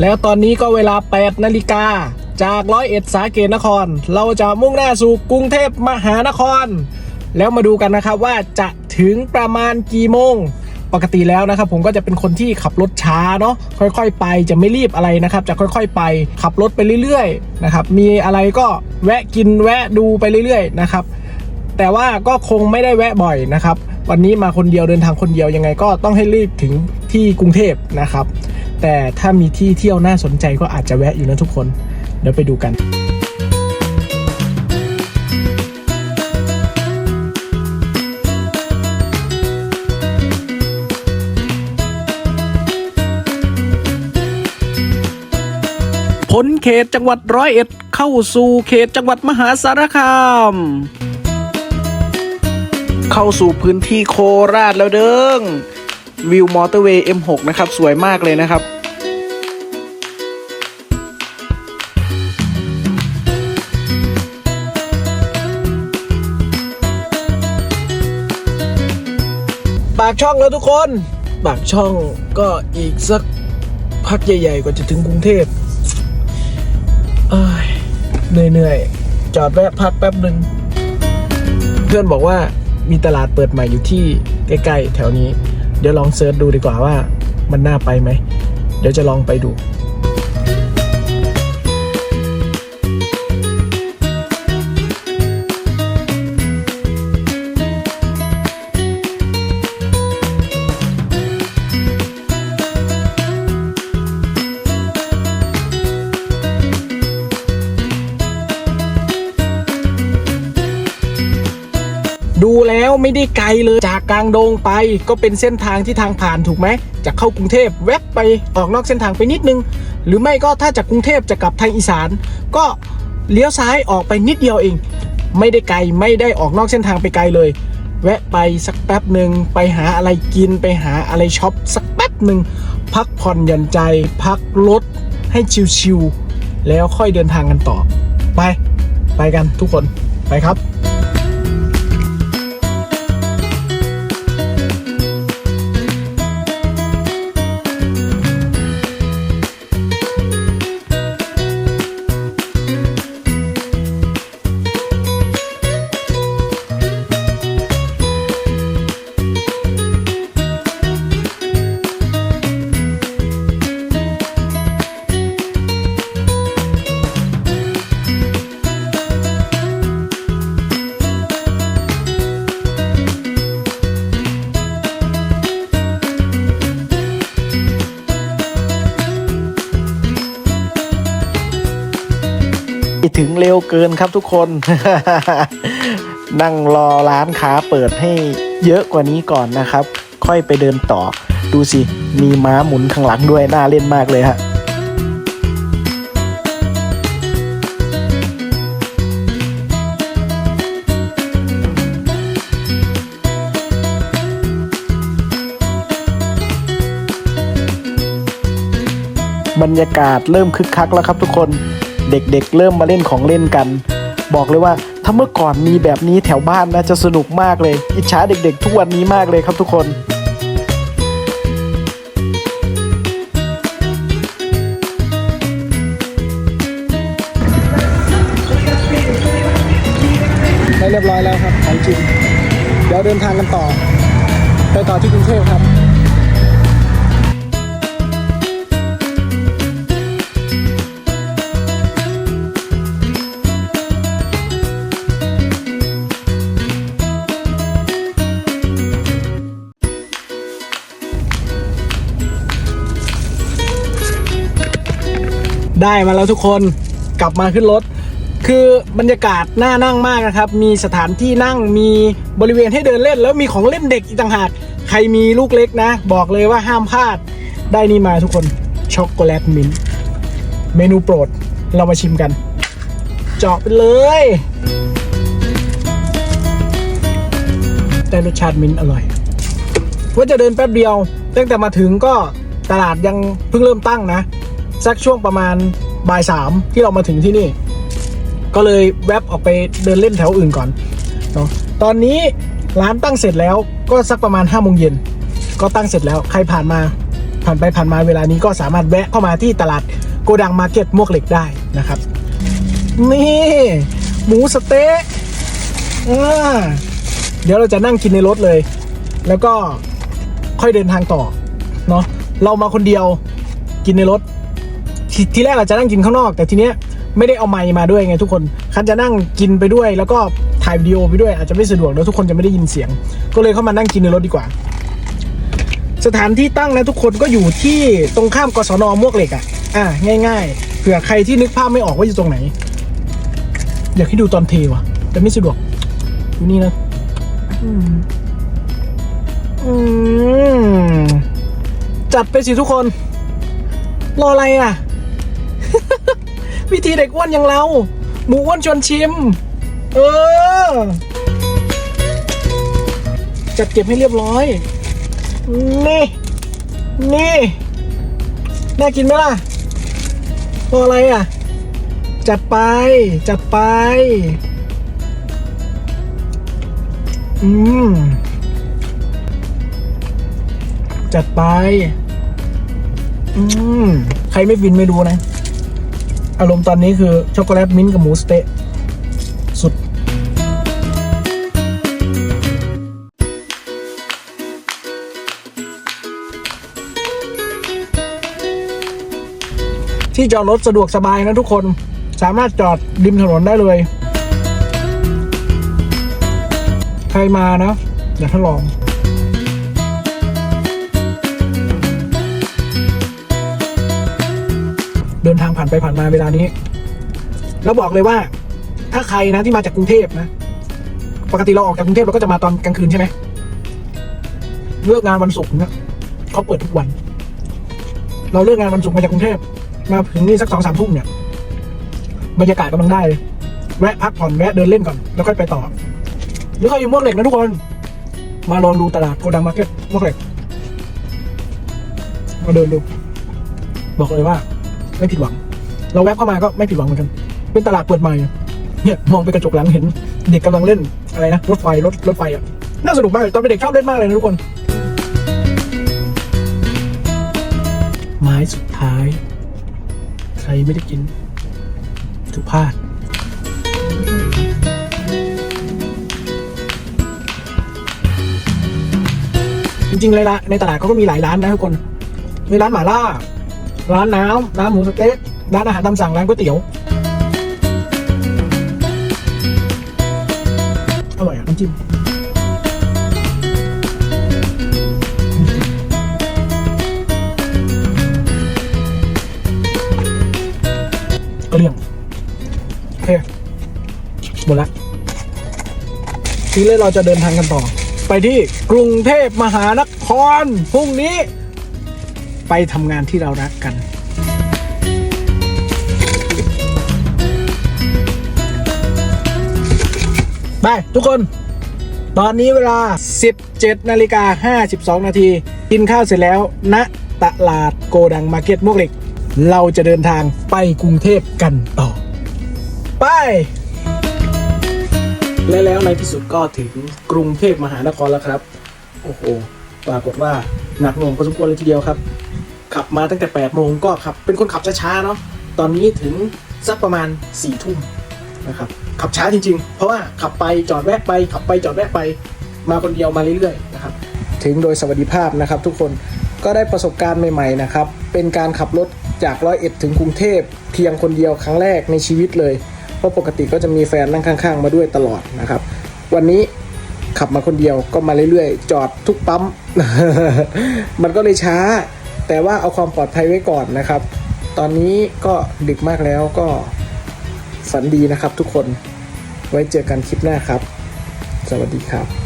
แล้วตอนนี้ก็เวลา 8 นาฬิกา จากร้อยเอ็ดสาเกตนคร เราจะมุ่งหน้าสู่กรุงเทพมหานคร แล้วมาดูกันนะครับว่าจะถึงประมาณกี่โมง ปกติแล้วนะครับ ผมก็จะเป็นคนที่ขับรถช้าเนาะค่อยๆ ไปจะไม่รีบอะไรนะครับ จะค่อยๆ ไปขับรถไปเรื่อยๆนะครับมีอะไรก็แวะกินแวะดูไปเรื่อยๆนะครับแต่ว่าก็คงไม่ได้แวะบ่อยนะครับ วันนี้มาคนเดียวเดินทางคนเดียวยังไงก็ต้องให้รีบถึงที่กรุงเทพนะครับ แต่ถ้ามีที่เที่ยวน่าสนใจก็อาจจะแวะอยู่นะทุกคน เดี๋ยวไปดูกันพ้นเขตจังหวัดร้อยเอ็ดเข้าสู่เขตจังหวัดมหาสารคาม เข้าสู่พื้นที่โคราชแล้วเด้ง วิวมอเตอร์เวย์ M6 นะครับ สวยมากเลยนะครับปากช่องแล้วทุกคน ปากช่องก็อีกสักพักใหญ่ๆกว่าจะถึงกรุงเทพเอ้ยเหนื่อยๆ จอดแวะพักแป๊บหนึ่ง เพื่อนบอกว่ามีตลาดเปิดใหม่อยู่ที่ใกล้ๆ แถวนี้ เดี๋ยวลองเซิร์ชดูดีกว่าว่ามันน่าไปไหม เดี๋ยวจะลองไปดู ไม่ได้ไกลเลย จากกลางดงไปก็เป็นเส้นทางที่ทางผ่านถูกไหมจะเข้ากรุงเทพแวบไปออกนอกเส้นทางไปนิดนึง หรือไม่ก็ถ้าจากกรุงเทพจะกลับทางอีสาน ก็เลี้ยวซ้ายออกไปนิดเดียวเอง ไม่ได้ไกลไม่ได้ออกนอกเส้นทางไปไกลเลย แวะไปสักแป๊บหนึ่งไปหาอะไรกินไปหาอะไรช็อปสักแป๊บหนึ่งพักผ่อนหย่อนใจ พักรถให้ชิวๆแล้วค่อยเดินทางกันต่อ ไป ไปกันทุกคนไปครับ ถึงเร็วเกินครับทุกคน นั่งรอร้านค้าเปิดให้เยอะกว่านี้ก่อนนะครับ ค่อยไปเดินต่อ ดูสิ มีม้าหมุนข้างหลังด้วย น่าเล่นมากเลยฮะบรรยากาศเริ่มคึกคักแล้วครับทุกคน เด็กๆเริ่มมาเล่นของเล่นกัน บอกเลยว่าถ้าเมื่อก่อนมีแบบนี้แถวบ้านนะจะสนุกมากเลย อิจฉาเด็ก ๆ ทุกวันนี้มากเลยครับทุกคนได้เรียบร้อยแล้วครับของจริงเดี๋ยวเดินทางกันต่อ ไปต่อที่กรุงเทพครับ ได้มาแล้วทุกคนกลับมาขึ้นรถ คือบรรยากาศน่านั่งมากนะครับ มีสถานที่นั่งมีบริเวณให้เดินเล่น แล้วมีของเล่นเด็กอีกต่างหากใครมีลูกเล็กนะ บอกเลยว่าห้ามพลาดได้นี่มาทุกคนช็อกโกแลตมิ้นเมนูโปรดเรามาชิมกัน เจาะไปเลยแต่รสชาติมิ้นอร่อยว่าจะเดินแป๊บเดียว ตั้งแต่มาถึงก็ตลาดยังเพิ่งเริ่มตั้งนะ สักช่วงประมาณบ่ายสามที่เรามาถึงที่นี่ ก็เลยแวบออกไปเดินเล่นแถวอื่นก่อนเนาะตอนนี้ร้านตั้งเสร็จแล้วก็สักประมาณ5้าโมงเย็นก็ตั้งเสร็จแล้วใครผ่านมาผ่านไปผ่านมาเวลานี้ก็สามารถแวะเข้ามาที่ตลาดโกดังมาร์เก็ตมวกเหล็กได้นะครับ นี่หมูสเต๊ะเดี๋ยวเราจะนั่งกินในรถเลย แล้วก็ค่อยเดินทางต่อเนาะเรามาคนเดียวกินในรถ ททีแรกเราจะนั่งกินข้างนอก แต่ทีเนี้ยไม่ได้เอาไมค์มาด้วยไงทุกคนคันจะนั่งกินไปด้วย แล้วก็ถ่ายวิดีโอไปด้วยอาจจะไม่สะดวกแล้วทุกคนจะไม่ได้ยินเสียง ก็เลยเข้ามานั่งกินในรถดีกว่า สถานที่ตั้งนะทุกคนก็อยู่ที่ตรงข้ามกศนมวกเหล็กอะอ่าง่าย ๆ เผื่อใครที่นึกภาพไม่ออกว่าอยู่ตรงไหน อยากให้ดูตอนเทว่ะ แต่ไม่สะดวกอยู่นี่นะอืมอืมจัดไปสิทุกคน รออะไรอะ วิธีเด็กอ้วนอย่างเรา หมูอ้วนชวนชิม เออ จัดเก็บให้เรียบร้อย นี่ นี่ น่ากินไหมล่ะตัวอะไรอะ จัดไป จัดไป อืม จัดไป อืม ใครไม่ฟินไม่ดูนะ อารมณ์ตอนนี้คือช็อกโกแลตมิ้นท์กับหมูสเต๊ะสุดที่จอดรถสะดวกสบายนะทุกคนสามารถจอดริมถนนได้เลย ใครมานะ อย่าทดลอง ผ่านไปผ่านมาเวลานี้ แล้วบอกเลยว่า ถ้าใครนะที่มาจากกรุงเทพนะ ปกติเราออกจากกรุงเทพเราก็จะมาตอนกลางคืนใช่ไหมเลิกงานวันศุกร์เนี่ยเขาเปิดทุกวัน เราเลิกงานวันศุกร์มาจากกรุงเทพมาถึงนี่สักสองสามทุ่มเนี่ยบรรยากาศกำลังได้เลยแวะพักผ่อนแวะเดินเล่นก่อนแล้วค่อยไปต่อหรือใครอยู่มวกเหล็กนะทุกคน มาลองดูตลาดโกดังมาร์เก็ตมวกเหล็กมาเดินดู บอกเลยว่า ไม่ผิดหวัง เราแวะเข้ามาก็ไม่ผิดหวังเหมือนกัน เป็นตลาดเปิดใหม่ เนี่ยมองไปกระจกหลังเห็นเด็กกำลังเล่นอะไรนะรถไฟรถรถไฟอะน่าสนุกมากเลยตอนเป็นเด็กชอบเล่นมากเลยนะทุกคน ไม้สุดท้าย ใครไม่ได้กินถือพลาดจริงๆเลยละในตลาดเขาก็มีหลายร้านนะทุกคน มีร้านหมาล่า ร้านน้ำร้านหมูสะเต๊ะ ร้านอาหารตามสั่งร้านก๋วยเตี๋ยวอร่อยอะน้ำจิ้มก็เกลี้ยงโอเคหมดละทีนี้เราจะเดินทางกันต่อ ไปที่กรุงเทพมหานครพรุ่งนี้ ไปทำงานที่เรารักกัน ไปทุกคน ตอนนี้เวลา 17นาฬิกา52 นาที กินข้าวเสร็จแล้วณตลาดโกดังมาร์เก็ตมวกเหล็ก เราจะเดินทางไปกรุงเทพกันต่อ ไป และแล้วในที่สุดก็ถึงกรุงเทพมหานครแล้วครับ โอ้โห ปรากฏว่าหนักหน่วงพอสมควรเลยทีเดียวครับ ขับมาตั้งแต่8โมงก็ขับ เป็นคนขับช้าๆเนาะ ตอนนี้ถึงสักประมาณ4ทุ่ม นะครับขับช้าจริง ๆ เพราะว่าขับไปจอดแวะไป ขับไปจอดแวะไปมาคนเดียวมาเรื่อยๆนะครับถึงโดยสวัสดิภาพนะครับทุกคนก็ได้ประสบการณ์ใหม่ๆนะครับเป็นการขับรถจากร้อยเอ็ดถึงกรุงเทพเพียงคนเดียวครั้งแรกในชีวิตเลย เพราะปกติก็จะมีแฟนนั่งข้าง ๆ มาด้วยตลอดนะครับ วันนี้ขับมาคนเดียวก็มาเรื่อยๆ จอดทุกปั๊ม มันก็เลยช้า แต่ว่าเอาความปลอดภัยไว้ก่อนนะครับ ตอนนี้ก็ดึกมากแล้วก็ ฝันดีนะครับทุกคน ไว้เจอกันคลิปหน้าครับ สวัสดีครับ